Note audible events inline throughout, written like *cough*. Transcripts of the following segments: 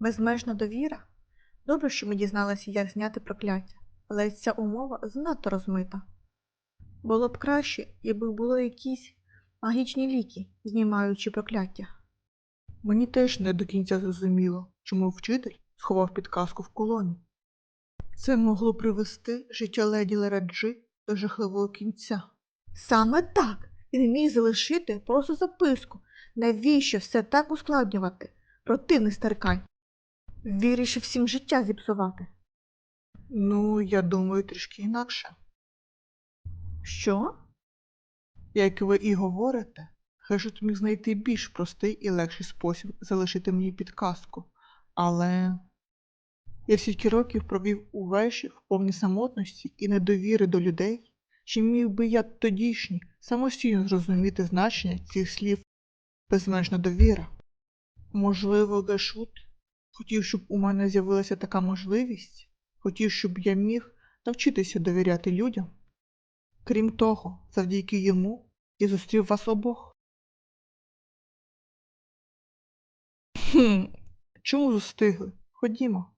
Безмежна довіра? Добре, що ми дізналися, як зняти прокляття, але ця умова занадто розмита. Було б краще, якби були якісь магічні ліки, знімаючи прокляття. Мені теж не до кінця зрозуміло, чому вчитель сховав підказку в колоні. Це могло привести життя леді Лераджи до жахливого кінця. Саме так. Він міг залишити просто записку. Навіщо все так ускладнювати? Противний старкань. Вирішив всім життя зіпсувати. Ну, я думаю, трішки інакше. Що? Як ви і говорите, Хешет міг знайти більш простий і легший спосіб залишити мені підказку, але я стільки років провів у веші в повній самотності і недовіри до людей, чи міг би я тодішній самостійно зрозуміти значення цих слів безмежна довіра. Можливо, Гешут хотів, щоб у мене з'явилася така можливість, хотів, щоб я міг навчитися довіряти людям. Крім того, завдяки йому я зустрів вас обох. Хм, чому застигли? Ходімо.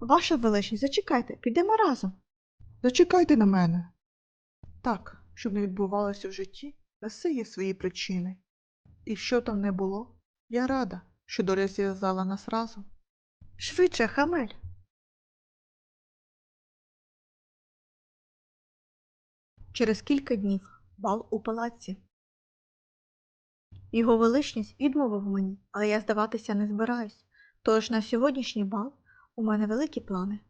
Ваша величність, зачекайте, підемо разом. Зачекайте на мене. Так, щоб не відбувалося в житті, на все є свої причини. І що там не було, я рада, що доля зв'язала нас разом. Швидше, Хамель. Через кілька днів бал у палаці. Його величність відмовив мені, але я здаватися не збираюсь. Тож на сьогоднішній бал у мене великі плани.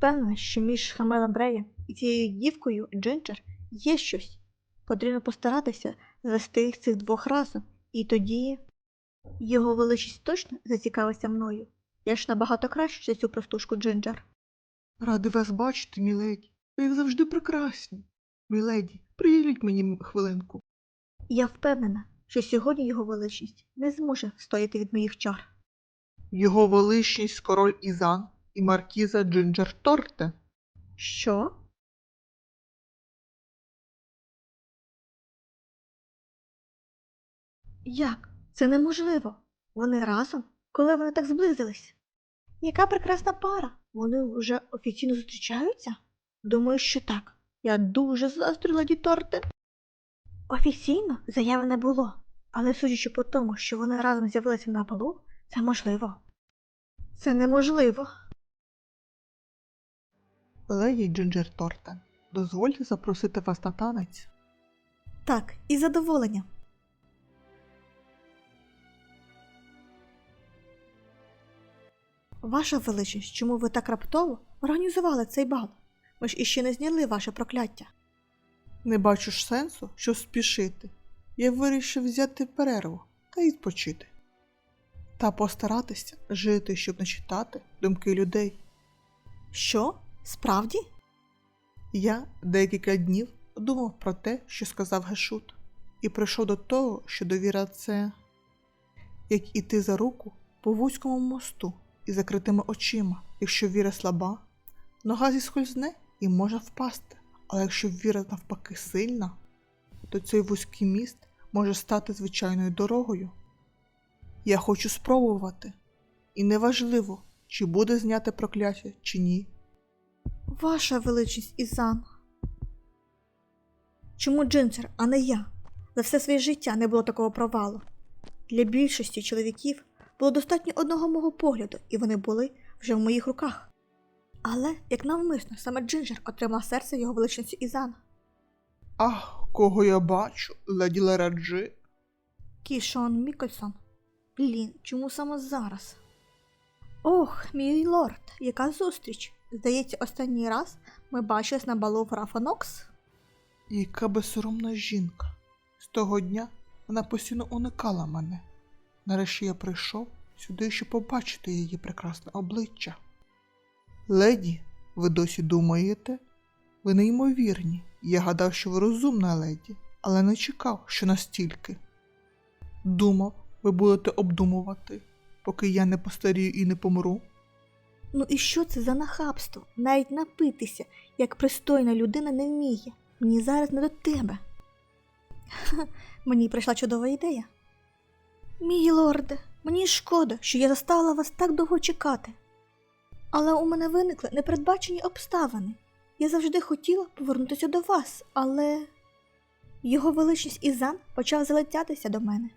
Певна, що між Хамелем Бреєм і цією дівкою Джинджер є щось. Потрібно постаратися звести цих двох разом, і тоді його величність точно зацікавиться мною. Я ж набагато краще за цю простушку Джинджер. Радий вас бачити, міледі. Ви як завжди прекрасні. Міледі, приділіть мені хвилинку. Я впевнена, що сьогодні його величність не зможе стояти від моїх чар. Його величність король Ізан і маркіза Джинджер Торте. Що? Як? Це неможливо. Вони разом, коли вони так зблизились. Яка прекрасна пара. Вони вже офіційно зустрічаються? Думаю, що так. Я дуже заздрю ладі торти. Офіційно заяви не було, але судячи по тому, що вони разом з'явилися на балу, це можливо. Це неможливо. Леді Джинджер Торте, дозвольте запросити вас на танець. Так, із задоволенням. Ваша величність, чому ви так раптово організували цей бал? Ми ж іще не зняли ваше прокляття. Не бачу ж сенсу, що спішити. Я вирішив взяти перерву та відпочити. Та постаратися жити, щоб не читати думки людей. Що? Справді? Я декілька днів думав про те, що сказав Гешут, і прийшов до того, що довіра це як іти за руку по вузькому мосту із закритими очима. Якщо віра слаба, нога зіскользне і може впасти. Але якщо віра навпаки сильна, то цей вузький міст може стати звичайною дорогою. Я хочу спробувати, і неважливо, чи буде зняте прокляття, чи ні. Ваша величність Ізан. Чому Джинджер, а не я? За все своє життя не було такого провалу. Для більшості чоловіків було достатньо одного мого погляду, і вони були вже в моїх руках. Але, як навмисно, саме Джинджер отримав серце його величності Ізан. Ах, кого я бачу, леді Лераджи. Кішон Мікельсон. Блін, чому саме зараз? Ох, мій лорд, яка зустріч! Здається, останній раз ми бачились на балу в Рафа Нокс. Яка безсоромна жінка. З того дня вона постійно уникала мене. Нарешті я прийшов сюди, щоб побачити її прекрасне обличчя. Леді, ви досі думаєте? Ви неймовірні. Я гадав, що ви розумна леді, але не чекав, що настільки. Думав, ви будете обдумувати, поки я не постарію і не помру. Ну і що це за нахабство? Навіть напитися, як пристойна людина не вміє. Мені зараз не до тебе. *laughs* Мені прийшла чудова ідея. Мій лорде, мені шкода, що я заставила вас так довго чекати. Але у мене виникли непередбачені обставини. Я завжди хотіла повернутися до вас, але. Його величність Ізан почав залетятися до мене.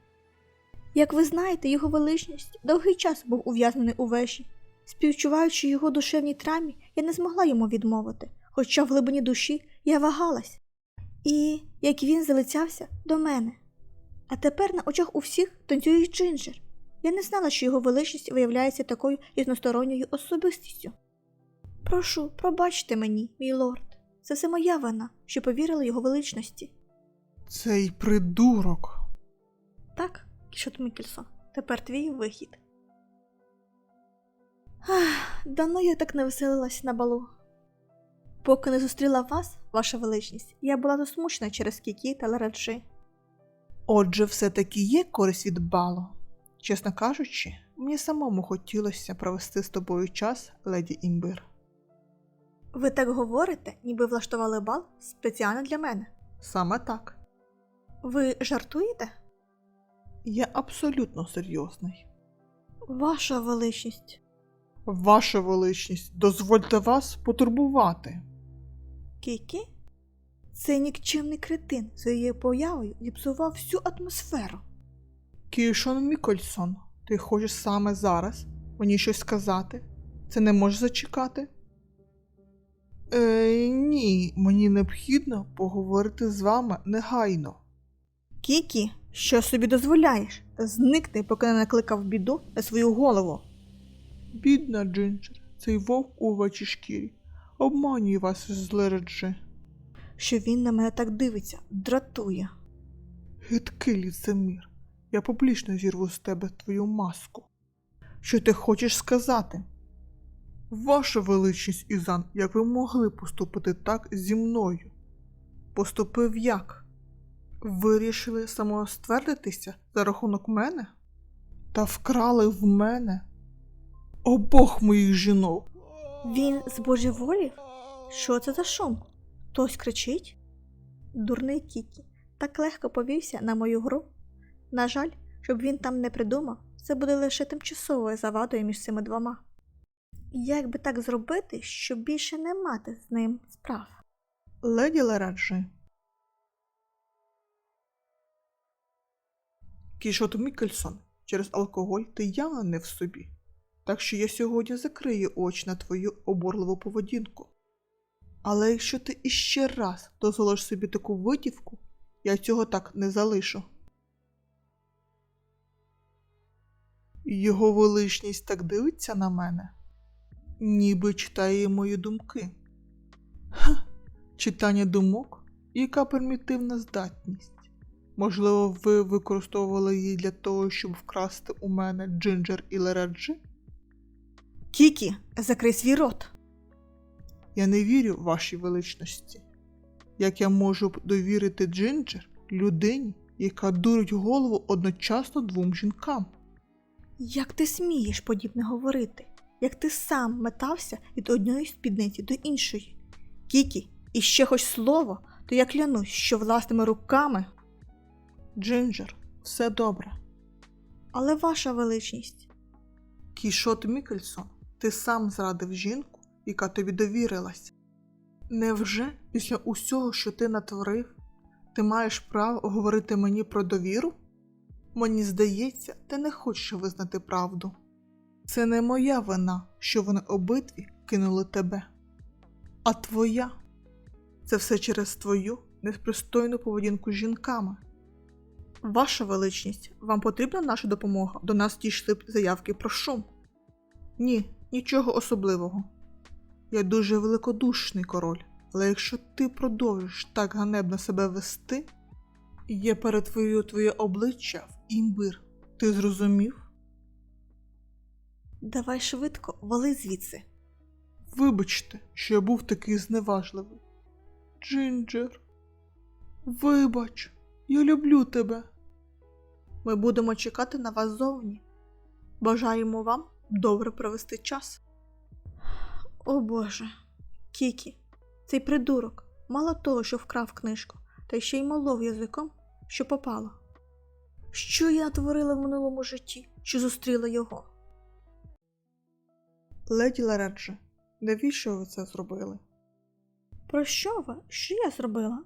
Як ви знаєте, його величність довгий час був ув'язнений у вежі. Співчуваючи його душевній травмі, я не змогла йому відмовити, хоча в глибині душі я вагалась. І як він залицявся до мене. А тепер на очах у всіх танцює Джинджер. Я не знала, що його величність виявляється такою різносторонньою особистістю. Прошу, пробачте мені, мій лорд. Це все моя вина, що повірила його величності. Цей придурок. Так, Кішот Мікельсон, тепер твій вихід. Ах, давно я так не веселилась на балу. Поки не зустріла вас, ваша величність, я була засмучена через Кікі та Лараджи. Отже, все-таки є користь від балу. Чесно кажучи, мені самому хотілося провести з тобою час, леді Імбир. Ви так говорите, ніби влаштували бал спеціально для мене. Саме так. Ви жартуєте? Я абсолютно серйозний. Ваша величність. Ваша величність, дозвольте вас потурбувати. Кікі? Цей нікчемний кретин своєю появою зіпсував всю атмосферу. Кішон Мікольсон, ти хочеш саме зараз мені щось сказати? Це не може зачекати? Е, ні, мені необхідно поговорити з вами негайно. Кікі, що собі дозволяєш? Зникни, поки не накликав біду на свою голову. Бідна Джинджер, цей вовк у овечій шкірі. Обманює вас з Лереджи. Що він на мене так дивиться, дратує. Гидкий ліцемір. Я публічно зірву з тебе твою маску. Що ти хочеш сказати? Ваша величність Ізан, як ви могли поступити так зі мною? Поступив як? Вирішили самоствердитися за рахунок мене? Та вкрали в мене обох моїх жінок. Він збожеволів? Що це за шум? Хтось кричить? Дурний Кікі так легко повівся на мою гру. На жаль, щоб він там не придумав, це буде лише тимчасовою завадою між цими двома. Як би так зробити, щоб більше не мати з ним справ? Леді Лераджи. Кішот Мікельсон, через алкоголь ти явно не в собі. Так що я сьогодні закрию очі на твою обурливу поведінку. Але якщо ти іще раз дозволиш собі таку витівку, я цього так не залишу. Його величність так дивиться на мене, ніби читає мої думки. Ха, читання думок? Яка примітивна здатність? Можливо, ви використовували її для того, щоб вкрасти у мене Джинджер і Лераджи? Кікі, закрий свій рот. Я не вірю вашій величності. Як я можу б довірити Джинджер людині, яка дурить голову одночасно двом жінкам? Як ти смієш подібне говорити? Як ти сам метався від однієї спідниці до іншої? Кікі, і ще хоч слово, то я клянусь, що власними руками. Джинджер, все добре. Але ваша величність, Кішот Мікельсон, ти сам зрадив жінку, яка тобі довірилась. Невже після усього, що ти натворив, ти маєш право говорити мені про довіру? Мені здається, ти не хочеш визнати правду. Це не моя вина, що вони обидві кинули тебе, а твоя. Це все через твою непристойну поведінку з жінками. Ваша величність, вам потрібна наша допомога? До нас дійшли б заявки про шум. Ні, нічого особливого. Я дуже великодушний король, але якщо ти продовжиш так ганебно себе вести, я перетворю твоє обличчя в імбир. Ти зрозумів? давай швидко вали звідси. Вибачте, що я був такий зневажливий. Джинджер, вибач, я люблю тебе. Ми будемо чекати на вас зовні. Бажаємо вам добре провести час. О Боже, Кікі, цей придурок, мало того, що вкрав книжку, та ще й молов язиком, що попало. Що я натворила в минулому житті, що зустріла його? Леді Ларедже, навіщо ви це зробили? Про що ви? Що я зробила?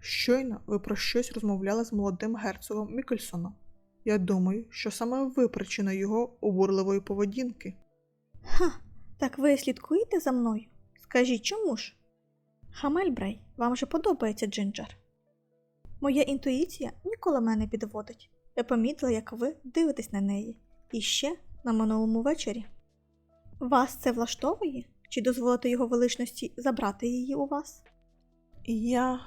Щойно ви про щось розмовляли з молодим герцогом Мікельсоном. Я думаю, що саме ви причина його обурливої поведінки. Ха, так ви слідкуєте за мною? Скажіть, чому ж? Хамельбрей, вам же подобається Джинджер. Моя інтуїція ніколи мене підводить. Я помітила, як ви дивитесь на неї. І ще на минулому вечорі. Вас це влаштовує? Чи дозволите його величності забрати її у вас? Я.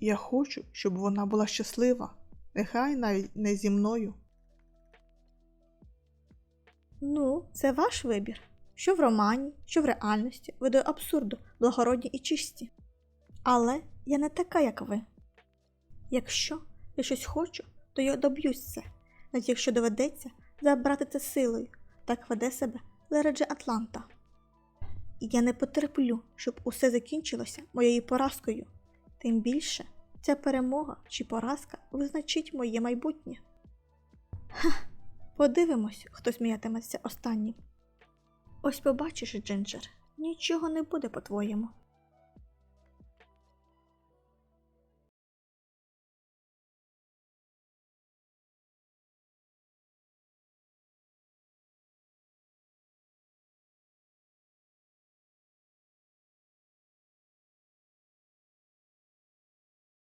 я хочу, щоб вона була щаслива, нехай навіть не зі мною. Ну, це ваш вибір. Що в романі, що в реальності, ви абсурду, благородні і чисті. Але я не така, як ви. Якщо я щось хочу, то я доб'юсь це, навіть якщо доведеться забрати це силою, так веде себе Лередже Атланта. І я не потерплю, щоб усе закінчилося моєю поразкою. Тим більше ця перемога чи поразка визначить моє майбутнє. Ха, подивимось, хто сміятиметься останнім. Ось побачиш, Джинджер, нічого не буде по-твоєму.